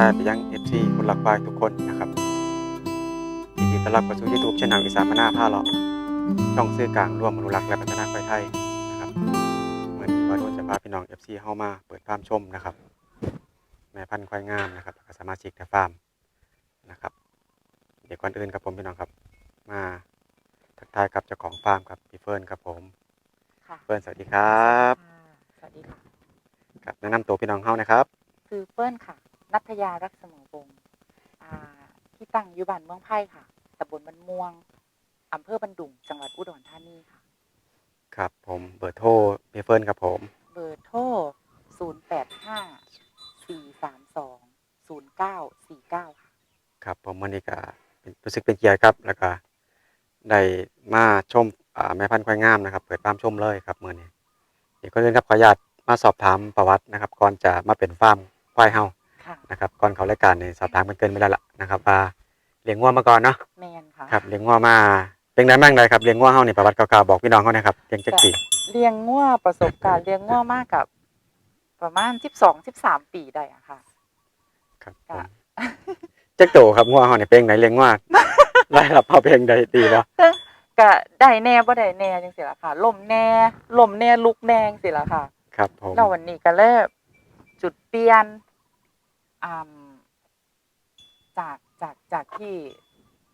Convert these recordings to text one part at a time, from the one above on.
ทายไปยัง FC คนหลักควายทุกคนนะครับยินดีต้อนรับเข้าสู่ YouTube ช่องอีสานมนาผ้าเลาะช่องซื้อกลางร่วมอนุรักษ์และพัฒนาควายไทยนะครับเมื่อนี้ว่าโดนจะพาพี่น้อง FC เข้ามาเปิดฟาร์มชมนะครับ แม่พันธุ์ควายงามนะครับแล้วก็สมาชิกในฟาร์มนะครับเดี๋ยวก่อนอื่นครับผมพี่น้องครับ มาทักทายกับเจ้าของฟาร์มครับพี่เฟิร์นครับผมค่ะเฟิร์นสวัสดีครับ สวัสดีค่ะ ครับแนะนำตัวพี่น้องเฮานะครับ คือเปิ้ลค่ะ นัทยารักเสมอวงศ์อ่าที่ตั้งอยู่บ้านเมืองไผ่ค่ะตำบลบันม่วงอำเภอบันดุง จังหวัดอุดรธานีค่ะ ครับผมเบอร์โทรพี่เฟิร์นครับผม เบอร์โทร0 8 5 4 3 2 0 9 4 9 ค่ะ ครับผมวันนี้ก็เป็นรู้สึกเป็นเกียรติครับ แล้วก็ได้มาชมอ่าแม่พันธุ์ควายงามนะครับ เปิดฟาร์มชมเลยครับมื่อนี้เดี๋ยวก็เรื่องครับขออนุญาตมาสอบถามประวัตินะครับ ก่อนจะมาเป็นฟาร์มควายเฮาค่ะ นะครับก่อนเขารายการในสอบถามกันเกินไปแล้วล่ะนะครับว่าเลี้ยงงัวมาก่อนเนาะแมนค่ะครับเลี้ยงงัวมาเป็นไงบ้างเลยครับเลี้ยงงัวเฮานี่ประวัติเก่าๆบอกพี่น้องเขานะครับเลี้ยงจักปีเลี้ยงงัวประสบการณ์เลี้ยงงัวมากกับ ประมาณ12 13ปีได้อะค่ะ ครับผค่ะมจักโตครับงัวเฮานี่เป็นไหนเลี้ยงงัวได้รับเอาเพลงใดดีบ่ก็ได้แน่บ่ได้แน่จังซี่ล่ะค่ะล่มแน่ล่มแน่ลุกแน่จังซี่ล่ะค่ะ ครับผมแล้ววันนี้ก็เลยจุดเปลี่ยน อ่าจากจากจากที่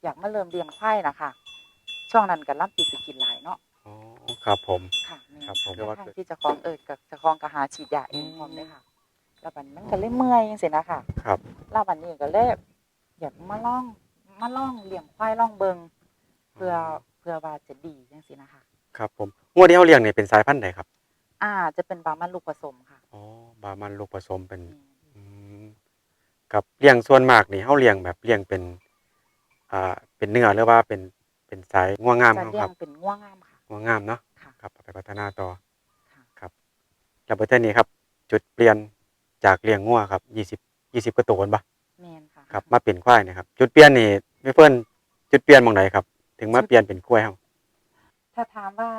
อยากมาเริ่มเลี้ยงควายนะคะช่วงนั้นก็รับปีสกินหลายเนาะอ๋อครับผม ค่ะแม่ครับผมในทางที่เจะคลองเอิดกับเจะคลองก็หาฉีดยาเองพร้อมเลยค่ะแล้วบัดมันก็เลยเมื่อยจังซี่นะคะ ครับ แล้วบัดนี้ก็เลยอยากมาลองมาลองเลี้ยงควายลองเบิงเพื่อเพื่อว่าจะดีจังซี่นะคะ ครับผมงัวที่เฮาเลี้ยงนี่เป็นสายพันธุ์ใดครับ อ่าจะเป็นบามันลูกผสมค่ะอ๋อบามันลูกผสมเป็นแม่นอืม กับเลี้ยงส่วนมากนี่เฮาเลี้ยงแบบเลี้ยงเป็นอ่าเป็นเนื้อหรือว่าเป็นเป็นสายงัวงามจะเฮาเลี้คยรับงเป็นง่วงงามค่ะงัวงามเนาะค่ะ ครับเอาไปพัฒนาต่อค่ะ ครับแล้วประเทศนี้ครับ จุดเปลี่ยนจากเลี้ยงงัวครับ20 20กว่าตัวกันปะแมนค่ะครับ มาเป็นควายเนะครับจุดเปลี่ยนนี่ไม่เพิ่นจุดเปลี่ยนหม่องไหนครับ ถึงมาเปลี่ยนเป็นกล้วยเฮาถ้าถามว่า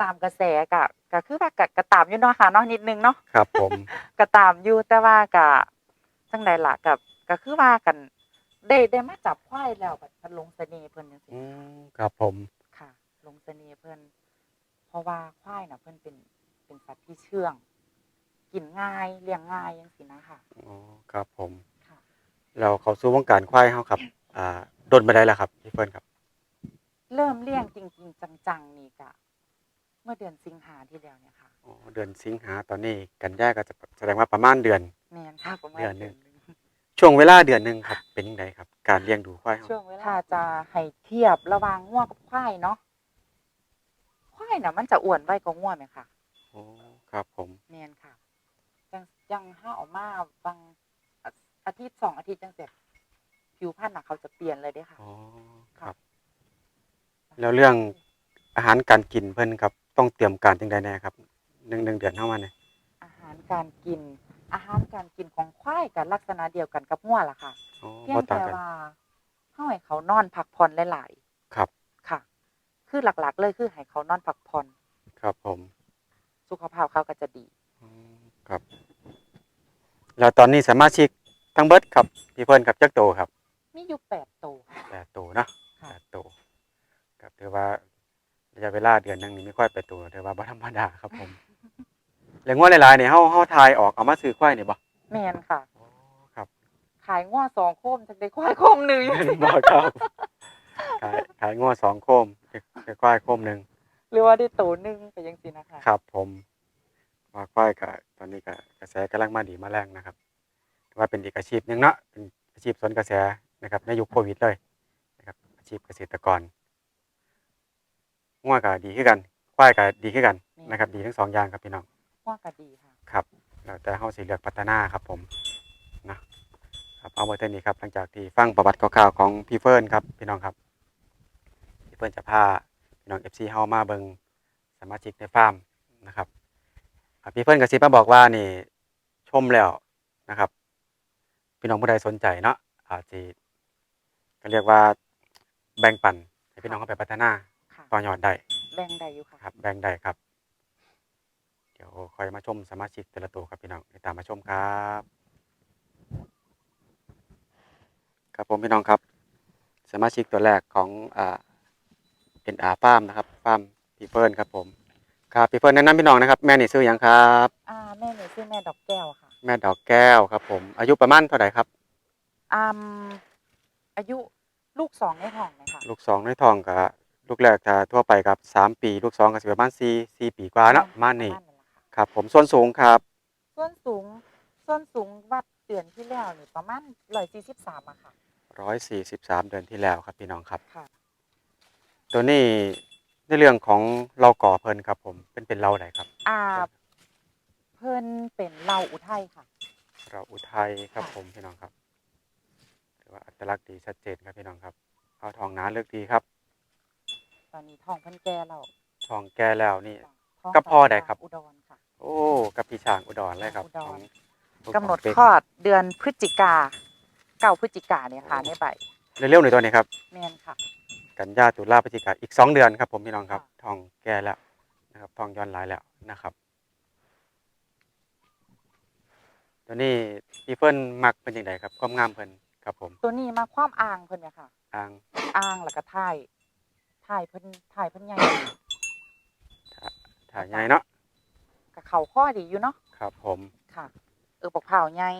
ตามกระแสกะก็คือว่ากะกะตามอยู่เนาะค่ะเนาะนิดนึงเนาะ ครับผมกะตามอยู่แต่ว่ากะ จังใดล่ะกับก็คือว่ากันได้ได้มาจับควายแล้วบัดเพิ่นลงเสน่ห์เพิ่นจังอืซี่มครับผมค่ะ ลงเสน่ห์เพิ่นเพราะว่าควายน่ะเพิ่นเป็นเป็นสัตว์ที่เชื่อง กินง่ายเลี้ยงง่ายจังซี่นะคะอ๋อครับผม ค่ะ เราเข้าสู่วงการควายเฮาครับ อ่าโดนไปได้แล้วครับพี่เพิ่นครับ เริ่มเลี้ยงจริง ๆ จังๆนี่กะ เมื่อเดือนสิงหาที่แล้วเนี่ยค่ะอ๋อ เดือนสิงหาตอนนี้กันยาก็จะแสดงว่าประมาณเดือน แม่นค่ะประมาณเดือนหนึ่งหนึ่งช่วงเวลาเดือนหนึ่งครับ เป็นยังไงครับ การเลี้ยงดูควายเฮาช่วงเวลาถ้าจะให้เทียบระหว่างง่วกับควายเนาะควายน่ะ มันจะอ้วนไว้กว่าง่วไหมค่ะโอ้ครับ ผมแม่นค่ะจังยังห้าออกมาบางอาอาทิตย์สองอาทิตย์จังเสร็จผิวพรรณน่ะเขาจะเปลี่ยนเลยเด้ค่ะ อ๋อครับ แล้วเรื่องอาหารการกินเพิ่นครับ ต้องเตรียมการจังใดแน่ครับ หนึ่งหนึ่งเดือนเข้ามาเนี่ยอาหารการกิน อาหารการกินของควายกับลักษณะเดียวกันกับง่วล่ะค่ะอ๋อเพียบ่งต่างแต่กัน ว่าเฮาให้เขานอนพักผ่อนหลายครับ ๆค่ะ คือหลักๆ เลยคือให้เขานอนพักผ่อน ครับผมสุขภาพเขาก็จะดี อืมครับ แล้วตอนนี้สมาชิกทั้งเบิดครับพี่เพิ่นครับจักโตครับมีอยู่แปดตัวค่ะ แปดโตเนาะค่ะ แปดโตครับถือว่าระยะเวลาเดือนหนึงนี่ไม่ค่อยแปดโตถือว่าบ่ธรรมดาครับผม เลี้ยงว่าหลายๆเนี่ยเฮาเฮาทายออกเอามาซื้อควายนี่บ่แมนค่ะอ๋อครับขายง้อสองโคมจะได้ควายโคมหนึ่งบ่ครับขายขายงัวสองโคมได้ควายโคมหนึงหรือว่าได้ตัวหนึ่งไปยังสินะคะครับ ผมว่าควายก็ตอนนี้ก็กระแสกำลังมาดีมาแรงนะครับถือว่าเป็นอีกอาชีพหนึ่งเนาะเป็นอาชีพสวนกระแสนะครับในยุคโควิดเลยนะครับอาชีพเกษตรกรงัวก็ดีขึ้นกันควายก็ดีขึ้นกันนะครับ ดีทั้งสองอย่างครับพี่น้อง ง้อก็ดีค่ะ ครับแล้วแต่เฮาสิเลือกพัฒนาครับผมนะครับเอาไว้เท่านี้ครับหลังจากที่ฟังประวัติคร่าวๆของพี่เฟิร์นครับพี่น้องครับพี่เฟิร์นจะพาพี่น้อง FC เฮามาเบิ่งสมาชิกในฟาร์มนะครับอ่าพี่เฟิร์นก็สิมาบอกว่านี่ชมแล้วนะครับ พี่น้องผู้ใดสนใจเนาะอาจสิก็เรียกว่าแบ่งปันให้พี่น้องเขาไปพัฒนาค่ะต่อยอดได้แบ่งได้อยู่ค่ะครับ แบ่งได้ครับ เดี๋ยวคอยมาชมสมาชิกแต่ละตัวครับพี่น้องติดตามมาชมครับ ครับผมพี่น้องครับ สมาชิกตัวแรกของอ่าเป็นอาฟาร์มนะครับฟาร์มพี่เฟิร์นครับผมครับพี่เฟิร์นแนะนำพี่น้องนะครับแม่นี่ซื้อหยังครับ อ่าแม่หนูชื่อแม่ดอกแก้วค่ะแม่ดอกแก้วครับ ผมอายุประมาณเท่าไหร่ครับอืมอายุลูกสองในท้องเลยค่ะ ลูกสองในท้องกับลูกแรกถ้าทั่วไปกับสามปี ลูกสองก็สิประมาณสี่สี่ปีกว่าเนาะประมาณนี้ ประมาณนั้นแหละ ค่ะครับผมส่วนสูงครับส่วนสูงส่วนสูงวัดเดือนที่แล้วนี่ประมาณร้อยสี่สิบสามอะค่ะ ร้อยสี่สิบสามเดือนที่แล้วครับพี่น้องครับ ค่ะ ตัวนี้ในเรื่องของเราก่อเพลินครับผมเป็นเป็นเราไหนครับอ่า เพิ่นเป็นเหล่าอุทัยค่ะ เราอุทัยครับค่ะ ผมพี่น้องครับถือว่าอัตลักษณ์ดีชัดเจนครับพี่น้องครับเอาทองหนาเลือกดีครับ ตอนนี้ท้องเพิ่นแก่แล้วทองแก่แล้วนี่ท้องกับพ่อใดครับ อุดรค่ะ โอ้กับพี่ช้างอุดรเลยครับอุดร ของลูกำหนดของเป๊คลอดเดือนพฤศจิกาเก้าพฤศจิกาเนี่ยค่ะในใบเร็วๆหน่อยตัวนี้ครับ แมนค่ะ กันยาตุลาพฤศจิกาอีกสองเดือนครับผมพี่น้องครับค่ะทองแก่แล้วนะครับ ทองย้อนหลายแล้วนะครับ ตัวนี้พี่เฟิร์นมักเป็นยังไงครับความงามเพิ่นครับผมตัวนี้มาความอ่างเพิ่นเนี่ยค่ะ อ่างอ่างแล้วก็ถ่ายถ่ายเพิ่นถ่ายเพิ่นใหญ่ ถ่ายใหญ่เนาะ กับเขาข้อดีอยู่เนาะครับ ผมค่ะ เออปกเผาใหญ่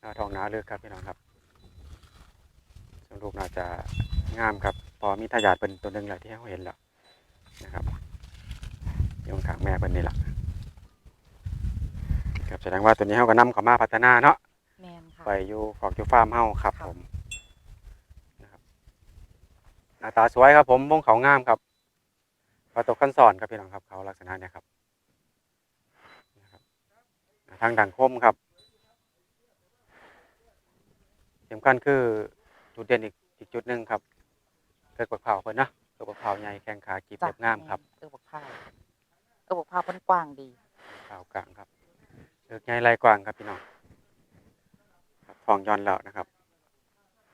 เอาทองหนาเลือกครับพี่น้องครับส่วนลูกน่าจะงามครับ พอมีทายาทเป็นตัวหนึ่งแหละที่เขาเห็นแล้วนะครับอยข้างๆแม่เป็นนี่แหละครับแสดงว่าตัวนี้เขาก็นำเขามาพัฒนาเนาะแมนค่ะไปอยู่ขอกอยู่ฟาร์มเฮาครับครับผมนะครับหน้าตาสวยครับผมวงเขางามครับปลาตกขั้นสอนครับพี่น้องครับเขาลักษณะเนี่ยครับนะครับ ทางดังคมครับสำคัญคือจุดเด่นอีกอีกจุดหนึ่งครับเกิดปกเผาเพิ่นนะเกิดปกเผาใหญ่แข้งขากีบจ้ะเรียบงามครับเออปกเผาเออปกเผาเพิ่นกว้างดีเผากลางครับเลือกใหญ่ลายกว้างครับพี่น้องครับทองย้อนแล้วนะครับ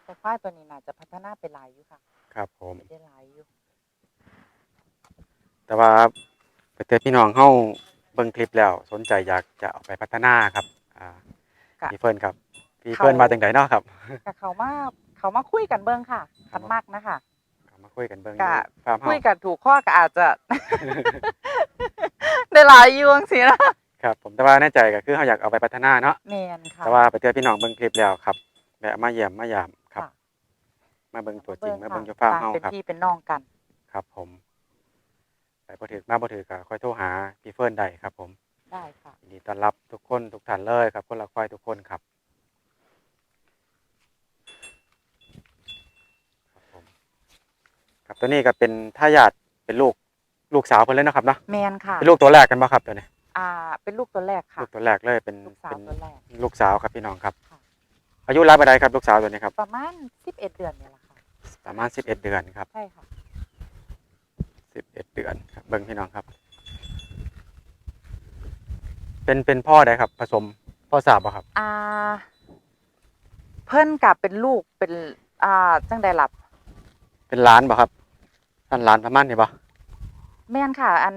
แต่ควายตัวนี้น่าจะพัฒนาไปหลายอยู่ค่ะครับ ผมไปได้หลายอยู่ แต่ว่าประเทศพี่น้องเฮา เบิ่งคลิปแล้วสนใจอยากจะเอาไปพัฒนาครับอ่าค่ะ พี่เฟิร์นครับพี่เฟิร์นมาจังไดเนาะครับกับเขามาเขามาคุยกันเบิ่งค่ะครัคับนมากนะคะ เอามาคุยกันเบิ่งกะอยู่ฟาร์มเฮาคุยกันถูกข้อก็อาจจะ ได้หลายอยู่จังซี่นะครับ ผมแต่ว่าแน่ใจก็คือเฮาอยากเอาไปพัฒนาเนาะ แมนค่ะ แต่ว่าประเทศพี่น้องเบิ่งคลิปแล้วครับแวะมาเยี่ยมมายามครับ ค่ะ มาเบิ่งตัวจริงมาเบิ่งอยู่ค่ะฟาร์มเฮาเป็นครับ พี่เป็นน้องกัน ครับผม ไปบ่ถือมาบ่ถือก็ค่อยโทรหาพี่เฟิร์นได้ครับ ผมได้ค่ะ ยินดีต้อนรับทุกคนทุกท่านเลยครับ คนละควายทุกคนครับครับผมครับตัวนี้ก็เป็นทายาทเป็นลูกลูกสาวเพิ่นเลยเนาะครับเนาะแมนค่ะเป็นลูกตัวแรกกันบ่ครับตัวนี้อ่า เป็นลูกตัวแรกค่ะ ลูกตัวแรกเลยเป็นลูกสาวเป็นตัวแรก ลูกสาวครับพี่น้องครับค่ะ อายุรายปานใดครับลูกสาวตัวนี้ครับประมาณสิบเอ็ดเดือนเนี่ยแหละค่ะ ประมาณ11 เดือนครับ ใช่ค่ะ 11เดือนครับเบิ่งพี่น้องครับ เป็นเป็นพ่อใดครับ ผสมพ่อสาวบ่ครับอ่า เพิ่นกับเป็นลูกเป็น อ่า จังใดหลับ เป็นหล้านบ่ครับท่านหล้านประมาณนี้บ่แม่นค่ะ อัน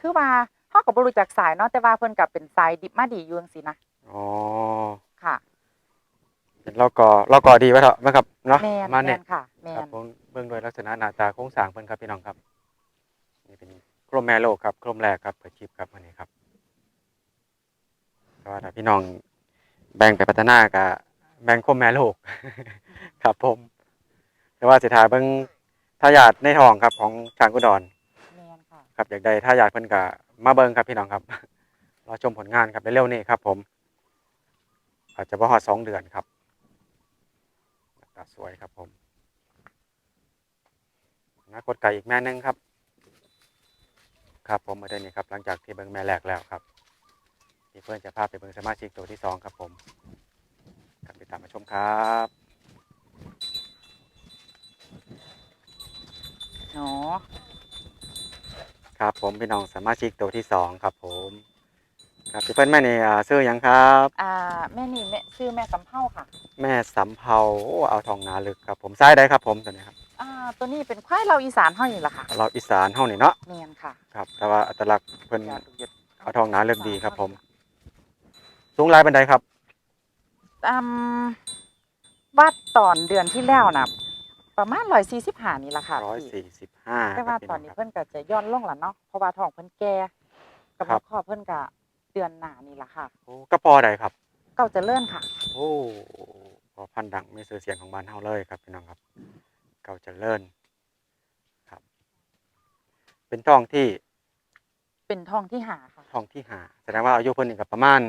คือว่าเฮาก็บ่รู้จักสายเนาะแต่ว่าเพิ่นกับเป็นสายดิบมาดีอยู่จังซี่นะอ๋อค่ะ เป็นเราก็เราก็ดีไว้เถอะนะครับเนาะแม่นประมาณแม่นี้นค่ะ แม่ครับนผมเบื้องโดยลักษณะหน้าตาโครงสร้างเพิ่นครับพี่น้องครับนี่ เป็นกรมแม่โลกครับกรมแรกครับเปิดคลิปครับอันนี้ครับก็ถ้าพี่น้องแบ่งไปพัฒนากับแบ่งกรมแม่โลกครับผมแต่ว่าสิทาเบิ่งทายาทในท้องครับของช้างอุดรแม่นค่ะครับอยากได้ทายาทเพิ่นก็มาเบิ่งครับพี่น้องครับรอชมผลงานครับเร็วๆนี้ครับผม อาจจะบ่ฮอดสองเดือนครับหน้าตาสวยครับผมนากดไก่อีกแม่หนึงครับ ครับผมมาเดือนนี้ครับหลังจากที่เบิ้งแม่แรกแล้วครับพี่เพื่อนจะพาไปเบิ้งสมาชิกตัวที่สองครับผมครับติดตามมาชมครับเนาะครับผมพี่น้องสมาชิกตัวที่สองครับผม ครับพี่เพื่อนแม่นี่อ่าซื้อหยังครับ อ่าแม่นี่แม่ชื่อแม่สำเภาค่ะ แม่สำเภาโอ้เอาทองนาลึกครับผมซ้ายได้ครับผมตัวนี้ครับอ่าตัวนี้เป็นควายเราอีสานเฮานี่แหละค่ะเราอีสานเฮานี่เนาะแม่นค่ะครับ แต่ว่าอัตลักษณ์เพิ่นอย่าดูหยุดเอาทองนาลึกดีครับผม สูงหลายบันไดครับ อืมวัดตอนเดือนที่แล้วน่ะประมาณ145นี่ล่ะค่ะร้อยพี่ สี่สิบห้าแต่ว่าตอนนี้เพิ่นก็จะย้อนลงแล้วเนาะเพราะว่าท้องเพิ่นแก่กำหนดคลอดเพิ่นก็ เดือนหน้านี่ล่ะค่ะ โอ้กระปอใดครับ เก้าเจริญค่ะ โอ้พอพันธุ์ดังมีชื่อเสียงของบ้านเฮาเลยครับพี่น้องครับ เก่าเจริญครับ เป็นท้องที่เป็นท้องที่หาค่ะ ท้องที่หาแสดงว่าอายุเพิ่นนี่ก็ประมาณ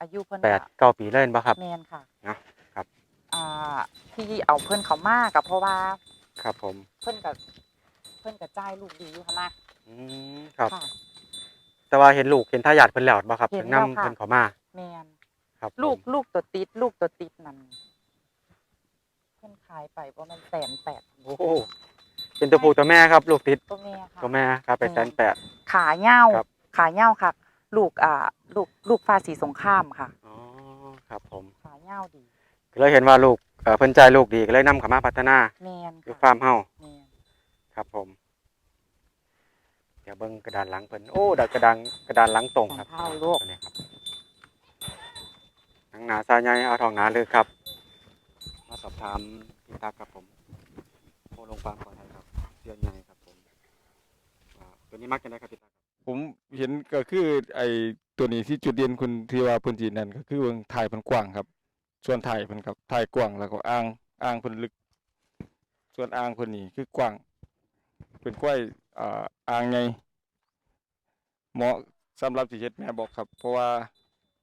อายุเพิ่นแปดก็เก้าปีเล่นบ่ครับแมนค่ะเนาะครับ อ่าที่เอาเพิ่นเขามากับเพราะว่าครับผม เพิ่นกับเพิ่นกับจ่ายลูกดีอยู่ค่ะนะอืมครับ ค่ะ แต่ว่าเห็นลูกเห็นทายาทเพิ่นแล้วบ่ครับเห็ถึนงแล้วนำค่ะเพิ่นเขามาแมนครับผมลูกลูกตัวติดลูกตัวติดนั่นเพิ่นขายไปประมาณแสนแปดโอ้โหเป็นตัวผู้ตัวแม่ครับ ลูกติดตัวแม่ค่ะ ตัวแม่ครับไปอืมแสนแปด ขาเหย้าครับ ขาเหย้าค่ะ ลูกอ่าลูกลูกฟ้าสีสงครามค่ะ อ๋อครับผมขาเหย้าดีก็เลยเห็นว่าลูกเอ่อเพิ่นใจลูกดีก็เลยนำเขามาพัฒนาแมนอยู่ค่ะฟาร์มเฮาแมนครับผมเดี๋ยวเบิ่งกระดานหลังเพิ่นโอ้ดากระดานกระดานหลังตรงของครับเท่าลูกตัวนี้ครับหนังหนาซาใหญ่เอาทองหนาเลยครับ มาสอบถามพี่ตาครับผมโอ้ลงฟาร์มก่อนให้ครับเสียนใหญ่ครับผมอ่าตัวนี้มักจะได้ครับพี่ตาครับผมเห็นก็คือไอ้ตัวนี้ที่จุดเด่นคุณที่ว่าเพื้นที่นั่นก็คือเบิ่งถ่ายเพิ่นกว้างครับส่วนถ่ายเพิ่นครับถ่ายกว้างแล้วก็อ่างอ่างเพิ่นลึก ส่วนอ่างเพิ่นนี่คือกว้าง เป็นกล้วย อ่าอ่างใหญ่เหมาะสำหรับสิเฮ็ดแม่บอกครับ เพราะว่า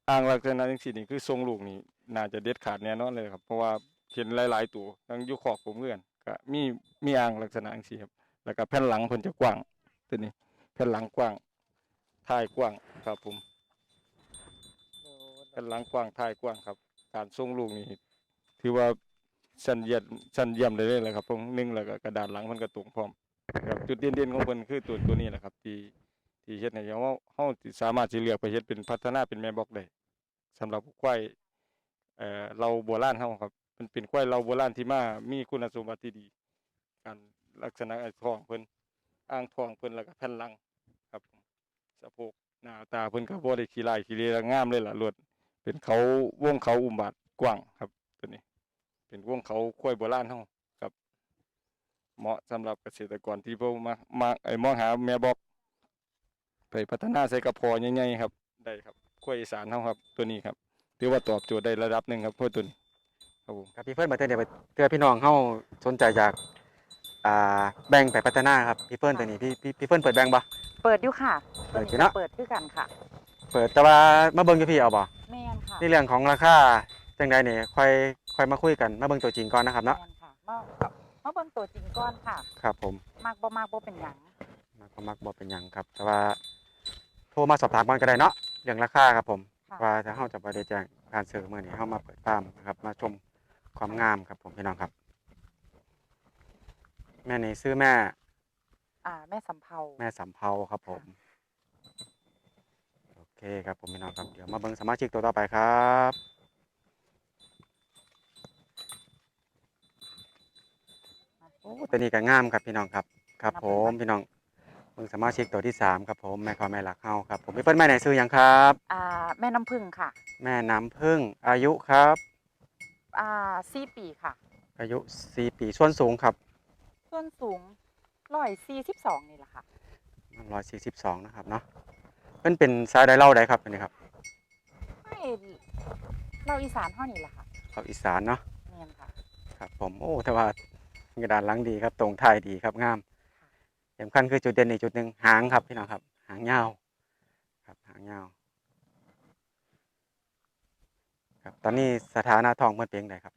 อ่างลักษณะจังซี่นี่คือทรงลูกนี่น่าจะเด็ดขาดแน่นอนเลยครับ เพราะว่าเห็นหลายๆตัวทั้งอยู่ขอบผมเงื่อนก็มีมีอ่างลักษณะจังซี่ครับ แล้วก็แผ่นหลังเพิ่นจะกว้างตัวนี้แผ่นหลังกว้างท้ายกว้างครับผมแผ่นหลังกว้างท้ายกว้างครับ การทรงลูกนี่ถือว่าชั้นเยี่ยมชั้นเยี่ยมเลยเลยแหละครับผมหนึ่งแล้วก็กระดานหลังมันก็ตรงพร้อม ครับจุดเด่นๆของเพิ่นคือตัวตัวนี้แหละครับ ที่ที่เฮ็ดให้เฮาเฮาสามารถสิเลือกไปเฮ็ดเป็นพัฒนาเป็นแม่บอกได้สำหรับควายเอ่อเราโบราณเฮาครับมันเป็นควายเราโบราณที่มามีคุณสมบัติที่ดีการลักษณะไอ้ทองเพิ่นอ่างทองเพิ่นแล้วก็แผ่นหลังครับสะโพกหน้าตาเพิ่นก็บ่ได้ขี้ลายขี้เลงามเลยล่ะลวดเป็นเขาวงเขาอุ้มบาดกว้างครับตัวนี้ เป็นวงเขาค้อยโบราณเฮา เหมาะสำหรับเกษตรกรที่เพิ่นมามาไอ้มองหาแม่บอกไปพัฒนาใส่กระเพอใหญ่ๆครับได้ครับค้อยอีสานเฮาครับตัวนี้ครับถือว่าตอบโจทย์ได้ระดับหนึงครับพวกตัวนี้ครับผมครับพี่เฟิร์นมาเตือนเดี๋ยวไปเตือนพี่น้องเฮาสนใจอยากอ่าแบ่งไปพัฒนาครับพี่เฟิร์นตัวนี้พี่พี่พี่เฟิร์นเปิดแบ่งบ่ เปิดอยู่ค่ะเปิดอยู่เนาะเปิดคือกันค่ะ เปิดแต่ว่ามาเบิ่งอยู่พี่เอาบ่แม่นค่ะในเรื่องของราคาจังใดนี่ค่อยค่อยมาคุยกันมาเบิ่งตัวจริงก่อนนะครับเนาะแม่นค่ะมา มาเบิ่งตัวจริงก่อนค่ะ ครับผมมากบ่มากบ่เป็นหยังมักก็มักบ่เป็นหยังครับ แต่ว่าโทรมาสอบถามก่อนก็ได้เนาะเรื่องราคาครับผมค่ะว่าถ้าเฮาจะบ่ได้แจ้งการซื้อมื้อนี้เฮามาเปิดฟาร์มนะครับ มาชมความงามครับผมพี่น้องครับ แม่นี่ซื้อแม่อ่าแม่สำเภา แม่สำเภาครับผม โอเคครับผมพี่น้องครับเดี๋ยวมาเบิ่งสมาชิกตัวต่อไปครับ โอ้ตัวนี้ก็งามครับพี่น้องครับครับผมพี่น้องเบิ่งสมาชิกตัวที่สามครับผมแม่ขอแม่หลักเฮาครับผมพี่เปิ้ลแม่ไหนซื้อหยังครับอ่าแม่น้ำผึ้งค่ะ แม่น้ำพึ่งอายุครับอ่าสี่ปีค่ะ อายุ4ปีส่วนสูงครับส่วนสูงร้อยสี่สิบสองนี่แหละค่ะ142นะครับเนาะเพิ่นเป็นสายใดเล่าใดครับอันนี้ครับไม่เราอีสานเท่านี้แหละค่ะเขาอีสานเนาะเนียนค่ะครับผมโอ้แต่ว่า กระดานหลังดีครับตรงท้ายดีครับงามสำคัญคือจุดเด่นอีกจุดหนึ่งหางครับพี่น้องครับ หางยาวครับหางยาวครับตอนนี้สถานะทองเมื่อเพียงใดครับ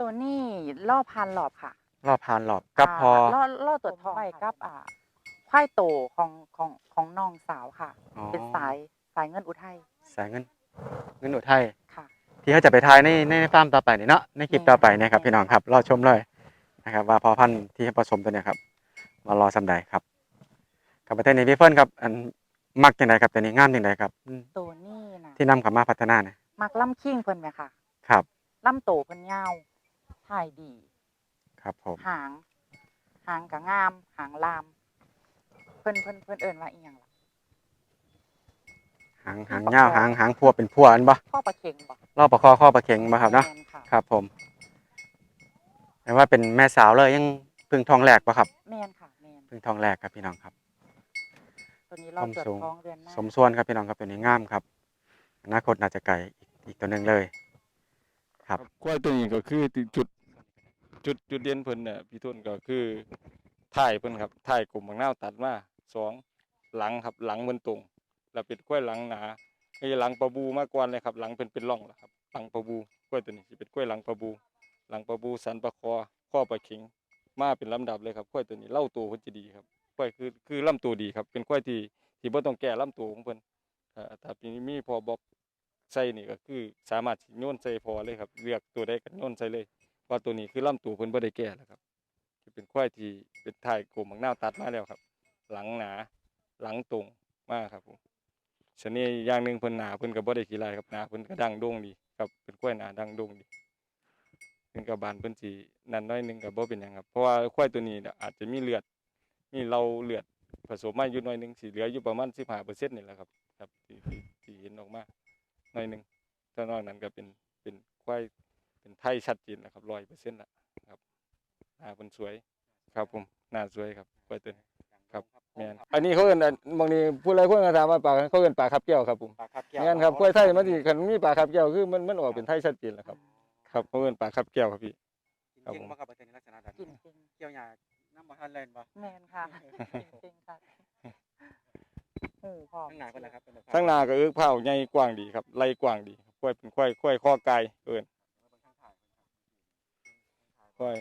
ตัวนี้ล่อพันหลอบค่ะรอบพานหลอบกับพอาล่อล่อตัวทองไปกับอ่าควายโตของของของน้องสาวค่ะ อ๋อ เป็นสายสายเงินอุทัยสายเงิน เงินอุทัยค่ะ ที่เขาจะไปทายในในฟาร์มต่อไปนี่เนาะในคลิปต่อไปเนี่ยครับแม่นพี่น้องครับรอชมเลย นะครับ ว่าพอพันธุ์ที่ผสมตัวเนี้ครับมารอสำใดครับกับประเทศนี้พี่เฟิร์นครับ อันมักยังไงครับตัวนี้งามยังไงครับอืมตัวนี้นะที่นำกลับมาพัฒนาเนี่ยมักล่ำคิงเพิ่นไหมค่ะ ครับล่ำโตเพิ่นยาวถ่ายดี ครับผมหางหางกะงาม หางลาม เพิ่นเพิ่นเพิ่นเอิ้นว่าอีหยังล่ะหางหางยาวหางหางพัวเป็นพัวอันบ่พ่อปลาเข็งบ่รอบประคอข้อประเข็งบ่ครับเนาะแม่ค่ะครับผม แปลว่าเป็นแม่สาวเลยยังเพึ่งทองแหลกปะครับแมนค่ะแมนเพึ่งทองแหลกครับพี่น้องครับ ตัวนี้เราความตรวจสูง ท้องเดือนหน้าสมส่วนครับพี่น้องครับตัวนี้งามครับอนาคตน่าจะไกลอีกอีกตัวหนึ่งเลย ครับควายตัวนี้ก็คือที่จุดจุดจุดเด่นเพิ่นเนี่ยพี่ทุนก็คือถ่ายเพิ่นครับถ่ายกลมบางนาวตัดมาสองหลังครับหลังเพิ่นตรง แล้วเป็นควายหลังหนาไม่ใช่หลังปลาบูมากกว่าเลยครับ หลังเป็นเป็นร่องแล้วครับหลังปลาบูควายตัวนี้สิเป็นควายหลังปลาบู หลังปลาบูสันปลาคอข้อปลาเข็งมาเป็นลำดับเลยครับควายตัวนี้เล่าตัวเพิ่นจะดีครับควายคือคือลำตัวดีครับ เป็นควายที่ที่บ่ต้องแก้ลำตัวของเพิ่นอ่าถ้าปีนี้มีพอบอกใส่นี่ก็คือสามารถโยนใส่พอเลยครับเลือกตัวใดก็โยนใส่เลยเพราะตัวนี้คือลำตัวเพิ่นบ่ได้แก้แล้วครับจะเป็นควายที่เป็นถ่ายกลมบางนาตัดมาแล้วครับ หลังหนาหลังตรงมากครับผมชนี้อย่างหนึ่งเพิ่นหนาเพิ่นก็บ่ได้ขี้ลายครับหนาเพิ่นก็ดังโด่งดีครับเป็นควายหนาดังโด่งดี เพิ่นกับบานเพิ่นสินั่นน้อยหนึงก็บ่เป็นหยังครับเพราะว่าควายตัวนี้เนี่ยอาจจะมีเลือดมีเราเลือดผสมมาอยู่หน่อยหนึงสิเหลืออยู่ประมาณ15%นี่แหละครับ ครับที่ที่ที่เห็นออกมาหน่อยหนึงถ้านอกนั้นก็เป็นเป็นควายเป็นไทยชัดเจนแล้วครับ100%ละครับหน้าเพิ่นสวยครับผมหน้าสวยครับควายตัวนี้ครับแม่นอันนี้เขาเอิ้นอันบางทีผู้ใดคนก็ถามว่าปลาเขาเอิ้นปลาคับแก้วครับผมปลาครับแก้วแม่นครับควายไทยมันสิคันมีปลาคับแก้วคือมันมันออกเป็นไทยชัดเจนแล้วครับ ครับเขาเอิ้นปลาคับแก้วครับพี่ครับจริงผมบ่ครับเป็นลักษณะแบบกินนี้จริงเกี่ยวหญ้าน้ำบ่ทันเล่นบ่แมนค่ะจริงๆค่ะหูพร้อม ข้างหน้าเพิ่นล่ะครับเป็นแบบทั้งหนาก็เอิกเผาใหญ่กว้างดีครับไล่กว้างดีครับควายเป็นควายควายข้อไกายเอิ้นควาย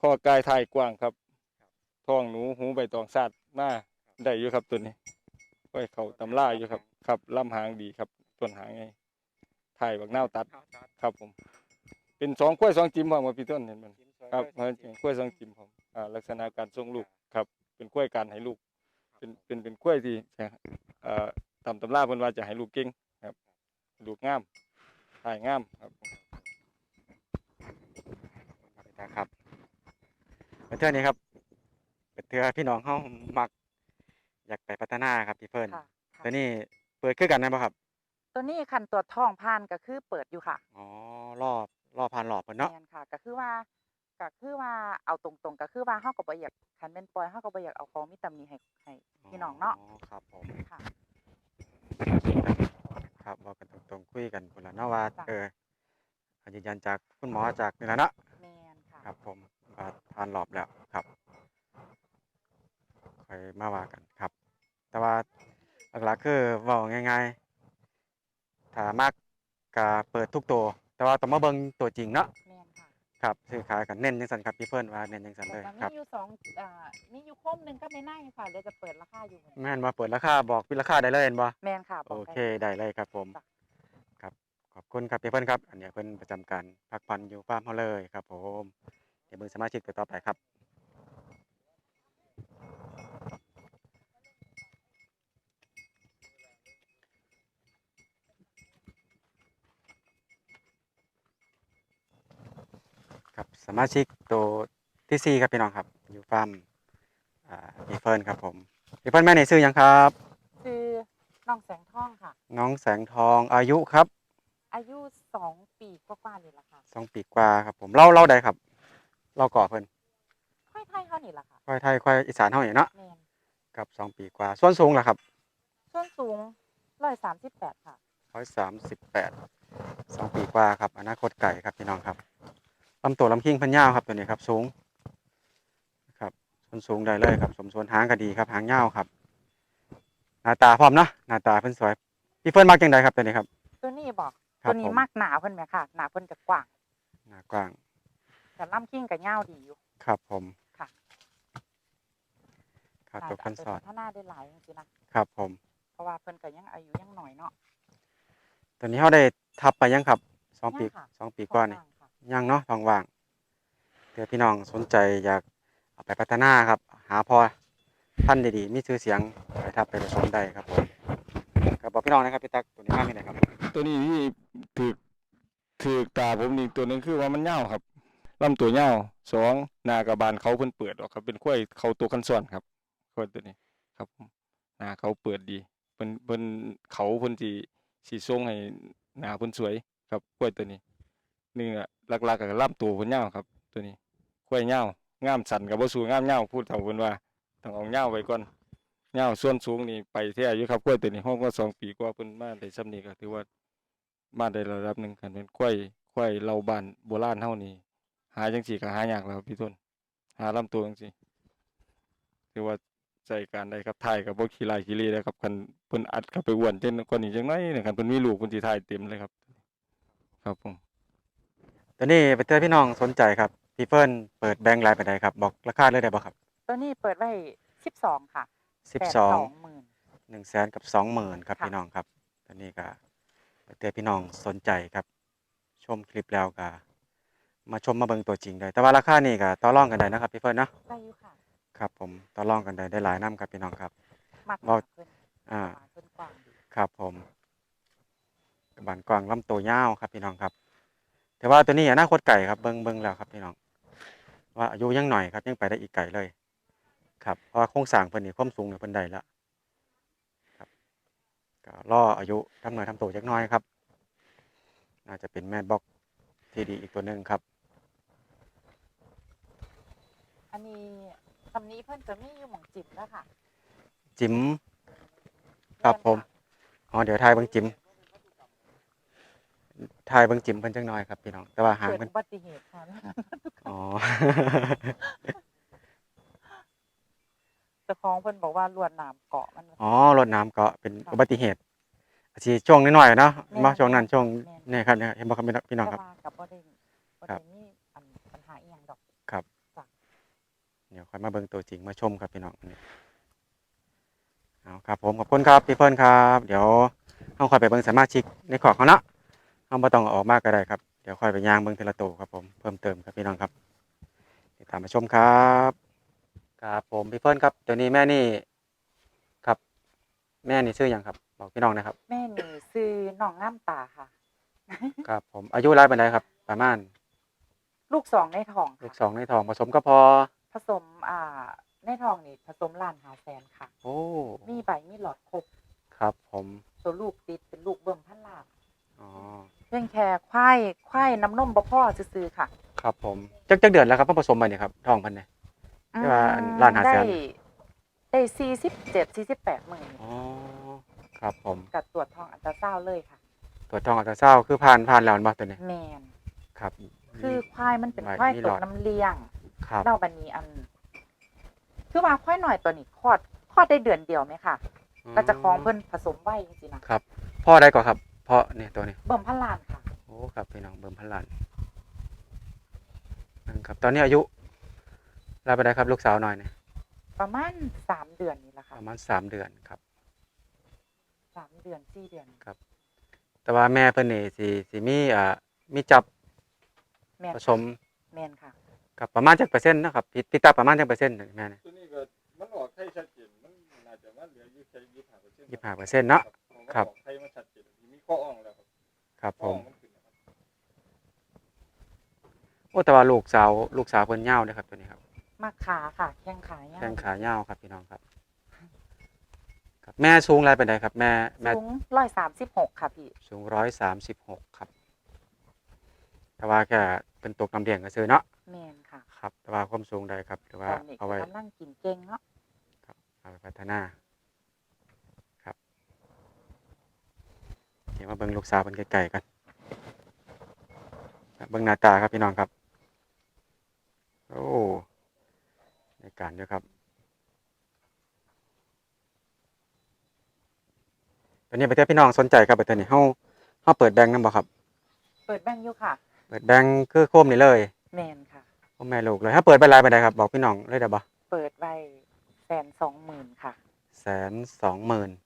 ข้อไกายทายกว้างครับท้องหนูหูใบตองสัตว์มาได้อยู่ครับตัวนี้ควายเขาตำล่าอยู่ครับ ครับลำหางดีครับต้นหางไงถ่ายบักนาวตัด ครับผม เป็นสองควายสองจิ้มพร้อมกับพี่ต้นเห็นมันครับเออกล้วยทรงจิมผมอ่าลักษณะการทรงลูกครับ เป็นกล้วยการให้ลูก เป็นเป็นเป็นกล้วยที่เอ่อตามตำราเพิ่นว่าจะให้ลูกเก่งครับลูกงามถ่ายงามครับครับเป็นเทื่อนี้ครับเป็นเทื่อพี่น้องเฮามัก อยากไปพัฒนาครับพี่เพิ่นค่ะค่ะตัวนี้เปิดคือกันนะบ่ครับ ตัวนี้คันตัวจท้องผ่านก็คือเปิดอยู่ค่ะ อ๋อ รอบ รอบผ่านรอบเพิ่นเนาะ แม่นค่ะก็คือว่าก็คือว่าเอาตรงๆก็คือว่าเฮาก็บ่อยากคันแม่นปล่อยเฮาก็บ่อยากเอาของมีตำหนิให้ให้พี่น้องเนาะครับผมค่ะ ครับบอกกันตรงๆคุยกันพุ่นละเนาะว่าจ้ะ เออยืนยันจากคุณหมอจากนี่แหละเนาะแม่นค่ะครับ ผมว่าผ่านรอบแล้วครับค่อยมาว่ากันครับ แต่ว่าหลักๆคือเว้าง่าย ๆ ถ้ามักก็เปิดทุกตัว แต่ว่าต้องมาเบิ่งตัวจริงเนาะแม่นค่ะครับซื้อขายกันเน้นจังซั่นครับพี่เพิ่นว่าเน้นจังซั่นแต่เลยว่าคมีรับอยู่สองอ่ามีอยู่โคมหนึงก็ไม่น่าค่ะเดี๋ยวจะเปิดราคาอยู่แม่นว่าเปิดราคาบอกพี่ราคาได้เลยเห็นบ่ แม่นค่ะบโอกได้เคได้เลยครับผมจ้ะ ครับขอบคุณครับพี่เพิ่นครับ อันนี้เพิ่นประจำการพักผ่อนอยู่ฟาร์มเฮาเลยครับผม เดี๋ยวเบิ่งสมาชิกตัวต่อไปครับ ครับสมาชิกตัวที่สี่ครับพี่น้องครับอยู่ฟาร์มอ่าพี่เฟิร์นครับผมพี่เฟิร์นแม่ในซื้อหยังครับ คือน้องแสงทองค่ะ น้องแสงทองอายุครับอายุสองปีกว่าๆนี่แหละค่ะสองปีกว่าครับผมเล่าเล่าได้ครับเล่าก่อเพิ่นค่อยไทยเขานี่แหละค่ะควายไทยควายอีสานเฮาอย่างเนาะแม่นครับสองปีกว่าส่วนสูงล่ะครับส่วนสูงร้อยสามสิบแปดค่ะร้อยสามสิบแปดสองปีกว่าครับอนาคตไก่ครับพี่น้องครับ ลำตัวลำคิงเพันยาวครับตัวนี้ครับ สูงครับส่วนสูงได้เลยครับ สมส่วนหางก็ดีครับ หางยาวครับ หน้าตาพร้อมเนาะหน้าตาเพิ่นสวยพี่เฟิร์นมักจังใดครับตัวนี้ครับ ตัวนี้บอกครัตับวนี้ผม มากหนาเพิ่นไหมค่ะ หนาเพิ่นจะกว้างหน้ากว้างแต่ล่ำกิ้งกับเง่าวดีอยู่ ครับผมค่ะ ครับตัวเพิ่นสอดาจจะเอาไปพัฒนาได้หลายจริงๆนะครับผม เพราะว่าเพิ่นก็ยังอายุยังหน่อยเนาะ ตัวนี้เขาได้ทับไปยังครับสองปียังค่ะ สองปีกว่านี่ท้องว่างค่ะ ยังเนาะทองว่างเผื่อพี่น้องสนใจอยากเอาไปพัฒนาครับ หาพอท่านดีๆมีชื่อเสียงไปทับไปผสมได้ครับผมครับบอกพี่น้องนะครับพี่ตักตัวนี้มากเลยครับ ตัวนี้ที่ถือถือตาผมนี่ตัวนึงคือว่ามันยาครับลำตัวยาสองหน้ากระบาลเขาเพิ่นเปิดออกครับ เป็นกล้วยเขาตัวคันส่วนครับกล้วยตัวนี้ครับหน้าเขาเปิดดีเพิ่นเพิ่นเขาเพิ่นสิสิทรงให้หน้าเพิ่นสวยครับกล้วยตัวนี้นี่อะ หลักๆก็ลำตัวเพิ่นยาวครับ ตัวนี้กล้วยเหย้างามสันกับบ่สูงงามเหย้าพูดเฒ่าเพิ่นว่าต้องเอาเหย้าไว้ก่อนเหย้าส่วนสูงนี่ไปแท้อยู่ครับกล้วยตัวนี้ห้องก็สองปีกว่าเพิ่นมาได้ซ้ำนี้ก็ถือว่ามาได้ระดับหนึ่งคันเป็นกล้วยกล้วยเราบ้านโบราณเฮานี่หาจังซี่ก็หายากแล้วพี่ต้นหาลำตัวจังซี่ถือว่าใช้การได้ครับถ่ายกับบ่ขี้ลายขี้ลีแล้ครับคันเพิ่นอัดเข้าไปอ้วนเจนกว่านี้จังได๋นะครับเพิ่นมีลูกเพิ่นสิถ่ายเต็มเลยครับ ครับผม ตอนนี้ไปเตือนพี่น้องสนใจครับพี่เฟิร์นเปิดแบงค์รายไปไหนครับ บอกราคาเลยได้บ่ครับตัวนี้เปิดไว้สิบสองค่ะสิบแปดสองหมื่นหนึ่งแสนกับสองหมื่นครับค่ะพี่น้องครับตอนนี้ก็ไปเตือนพี่น้องสนใจครับ ชมคลิปแล้วก็มาชมมาเบิ่งตัวจริงได้แต่ว่าราคานี่ก็ต่อรองกันได้นะครับพี่เฟิร์นเนาะได้อยู่ค่ะครับผมต่อรองกันได้ได้หลายน้ำครับพี่น้องครับมากกบ่ว่าเพิ่นอ่าหเพิ่นกว้างดีครับผมบานกวางลำตัวยาวครับพี่น้องครับ แต่ว่าตัวนี้อนาคตไก่ครับเบิ้งเบิ้งแล้วครับพี่น้อง ว่าอายุยังหน่อยครับยังไปได้อีกไก่เลย ครับเพราะว่าโครงสร้างเพิ่นนี่ความสูงเนี่ยเพิ่นได้แล้วครับก็ล่ออายุทำหน่อยทำโตจักหน้อยครับ น่าจะเป็นแม่บอกที่ดีอีกตัวหนึ่งครับ อันนี้คำนี้เพิ่นจะมีอยู่หม่องจิบแล้วค่ะ จิ๋มครับผมอ๋อเดี๋ยวทายเบิ้งจิ๋ม ทายเบิ้งจิ๋มเพิ่นจักหน่อยครับพี่น้อง แต่ว่าหางเกิดเพิ่นอุบัติเหตุค่ะอ๋อ เจ้าของเพิ่นบอกว่าลวดหนามเกาะมัน อ๋อรถน้ำก็เป็นอุบัติเหตุอาชีช่วงน้อยๆเนาะแม่นมาช่วงนั้นช่วงแม่นเนี่ยครับเนี่ยเห็นบ่ครับพี่น้องพี่น้องครับ แต่ว่ากับบ่ได้บ่ครัได้บมีอันปัญหาอีหยังดอก เดี๋ยวค่อยมาเบิ่งตัวจริงมาชมครับพี่น้องนี่เอาครับผมขอบคุณครับพี่เพิ่นครับ เดี๋ยวเฮาค่อยไปเบิ่งสมาชิกในขอกเขาเนาะ เฮาบ่ต้องเอาออกมากก็ได้ครับ เดี๋ยวค่อยไปย่างเบิ่งทีละตัวครับผม เพิ่มเติมครับพี่น้องครับ ติดตามมาชมครับ ครับผมพี่เพิ่นครับตัวนี้แม่นี่ครับ แม่นี่ชื่อหยังครับ บอกพี่น้องนะครับ แม่นี่ซื้อน้องงามตาค่ะ ครับ ผมอายุรายปานใดครับ ประมาณลูกสองในท้องลูกค่ะสองในท้องผสมก็พอ ผสมอ่าในท้องนี่ผสมล้านหาแสนค่ะ โอ้ มีใบมีหลอดครบครับผม ตัวลูกติดเป็นลูกเบิ่มพันล้าน อ๋อเพียงแค่ควายควายน้ำนมบ่พ่อซื้อๆค่ะครับผมจักจักเดือนแล้วครับเพิ่นผสมไปนี่ครับท้องเพิ่นเนี่ยที่ว่าอันล้านหาแสนได้ได้สี่สิบเจ็ดสี่สิบแปดหมื่นอ๋อครับผมกับตรวจทองอันตราซาวด์เลยค่ะตรวจท้องอัลตราซาวด์คือผ่านผ่านแล้วแม่นบ่ตัวนี้แมน ครับ คือควายมันเป็นใบควายมีตหลกอด น้ำเลี้ยงครับเล่าบันนี้อัน คือว่าควายหน่อยตัวนี้คลอดคลอดได้เดือนเดียวไหมค่ะ ก็จะคลองเพิ่นผสมไว้จริงๆนะครับ พ่อได้ก่อนครับ พ่อเนี่ยตัวนี้เบิ่มพันล้านค่ะโอ้ครับพี่น้องเบิ่มพันล้านนั่นครับ ตอนนี้อายุรายไปได้ครับลูกสาวน้อยเนี่ยประมาณสามเดือนนี่แหละปค่ะระมาณสามเดือนครับ สามเดือนสี่เดือนแต่ว่าแม่เพิ่นนี่สิสิมีอ่ามีจับแมนผสมแมนค่ะ กับประมาณจักเปอร์เซ็นต์นะครับพี่พี่ตาประมาณจักเปอร์เซ็นต์แม่เนี่ย ตัวนี้ก็มันออกไข่ชัดเจนมันน่าจะว่าเหลืออยู่แค่ยี่สิบห้าเปอร์เซ็นต์ยี่สิบห้าเปอร์เซ็นต์เนาะครับไข่มันชัดเจ นมีข้ออ่องแล้วครับครับข้ผออ่อมงมันขึ้นนะครับโอ้แต่ว่าลูกสาวลูกสาวเพิ่นยาวเด้อครับตัวนี้ครับมาขาค่ะแข้งขาย่าแข้งขายาวครับพี่น้องครับ ครับ แม่สูงอะไรเป็นไดครับ แม่แม่สูงร้อยสามสิบหกค่ะพี่สูงร้อยสามสิบหกครับ แต่ว่าแค่เป็นตกน้ำเลี้ยงก็ซื้อเนาะแมนค่ะครับ แต่ว่าความสูงใดครับหรือว่าตอนนี้เอาไว้กำลังกินเก่งเนาะเอาไปพัฒนาครับ เดี๋ยวมาเบิ่งลูกสาวเป็นไกลๆกันครับเบิ่งหน้าตาครับพี่น้องครับ โอ้ในการเยอะครับ ตอนนี้ประเทศพี่น้องสนใจครับประเทศนี้เฮาเฮาเปิดแบงค์นำบ่ครับ เปิดแบงค์อยู่ค่ะ เปิดแบงค์คือโคมนี่เลย แมนค่ะพ่อแม่ลูกเลยถ้าเปิดไปหลายไปได้ครับ บอกพี่น้องเลยได้บ่เปิดไว้แสนสองหมื่นค่ะแสนสองหมื่นค่ะครับ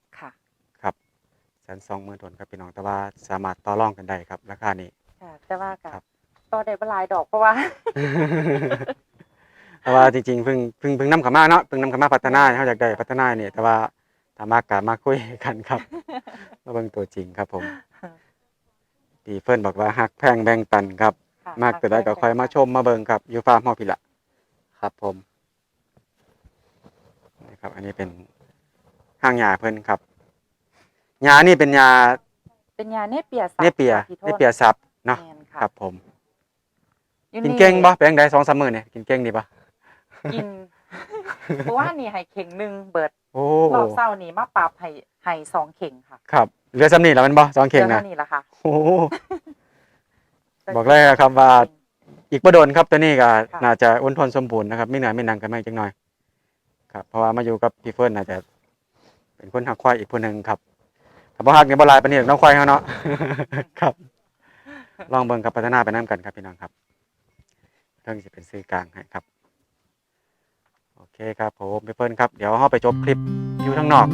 แส นสองหมื่นทวนครับพี่น้องแต่ว่าสามารถต่อรองกันได้ครับราคานี้ ค่ะแต่ว่ากัครับบต่อได้บหลายดอกเพราะว่าเพราะว่าจริงๆเพิ่งเพิ่งเพิ่งนำเขามาเนาะเพิ่งนำเขามาพัฒนาเขาอยากได้พัฒนาเนี่ยแต่ว่าถามมากกมาคุยกันครับมาเบิ่งตัวจริงครับผมดีเฟิร์นบอกว่าฮักแพงแบ่งปันครับ ค่ะมากแต่ได้ก็ค่อยมาชมมาเบิ่งครับอยู่ฟาร์มเฮาพี่ละครับผมนี่ครับ อันนี้เป็นห้างยาเพิ่นครับ ยานี่เป็นยาเป็นยาเนเปียสับเนเปียค่ะพี่โทเนษเปียซับเนาะแมนคค่ะรับ ผมอยู่กินเก่งบ่เป็นจังไดสองสามมื้อนี่กินเก่งดีบ่กินเพราะว่านี่ให้เข่งหนึ่งเบิดโอ้รอบเศร้านี่มาปรับให้ให้สองเข่งค่ะ ครับเหลือซ้ำนี่แล้วแมันบ่สองเข่งหลือนะท่านี่ละค่ะโอ้โหบอกเลยครับว่าอีกบ่โดนครับตัวนี้ก็ค่ะน่าจะอ้วนทนสมบูรณ์นะครับมีเนื้อมีหนังกันไหมจังหน่อย ครับ เพราะว่ามาอยู่กับพี่เฟิร์นน่าจะเป็นคนหักควายอีกผู้หนึ่งครับถ้า บ่หักนี่บ่ลายปานนี้หรอกน้องควายเฮาเนาะ ครับ ลองเบิ่งกับพัฒนาไปนํกันครับพี่น้องครับเรื่องสิเป็นสื่อกลางให้ครับ โอเคครับผมพี่เพิ่นครับ เดี๋ยวเฮาไปจบคลิปอยู่ข้างนอก